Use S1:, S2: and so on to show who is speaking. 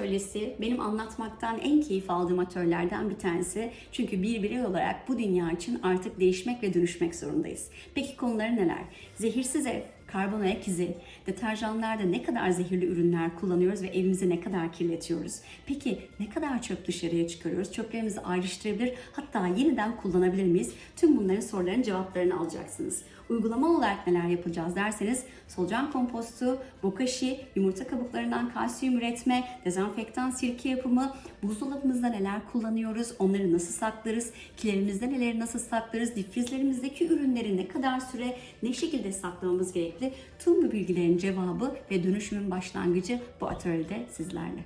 S1: atölyesi benim anlatmaktan en keyif aldığım atölyelerden bir tanesi. Çünkü bir birey olarak bu dünya için artık değişmek ve dönüşmek zorundayız. Peki konuları neler? Zehirsiz ev, karbon ayak izi, deterjanlarda ne kadar zehirli ürünler kullanıyoruz ve evimizi ne kadar kirletiyoruz? Peki ne kadar çöp dışarıya çıkarıyoruz? Çöplerimizi ayrıştırabilir, hatta yeniden kullanabilir miyiz? Tüm bunların soruların cevaplarını alacaksınız. Uygulama olarak neler yapacağız derseniz solucan kompostu, bokashi, yumurta kabuklarından kalsiyum üretme, dezenfektan sirke yapımı, buzdolabımızda neler kullanıyoruz, onları nasıl saklarız, kilerimizde neleri nasıl saklarız, difrizlerimizdeki ürünleri ne kadar süre, ne şekilde saklamamız gerekli tüm bu bilgilerin cevabı ve dönüşümün başlangıcı bu atölyede sizlerle.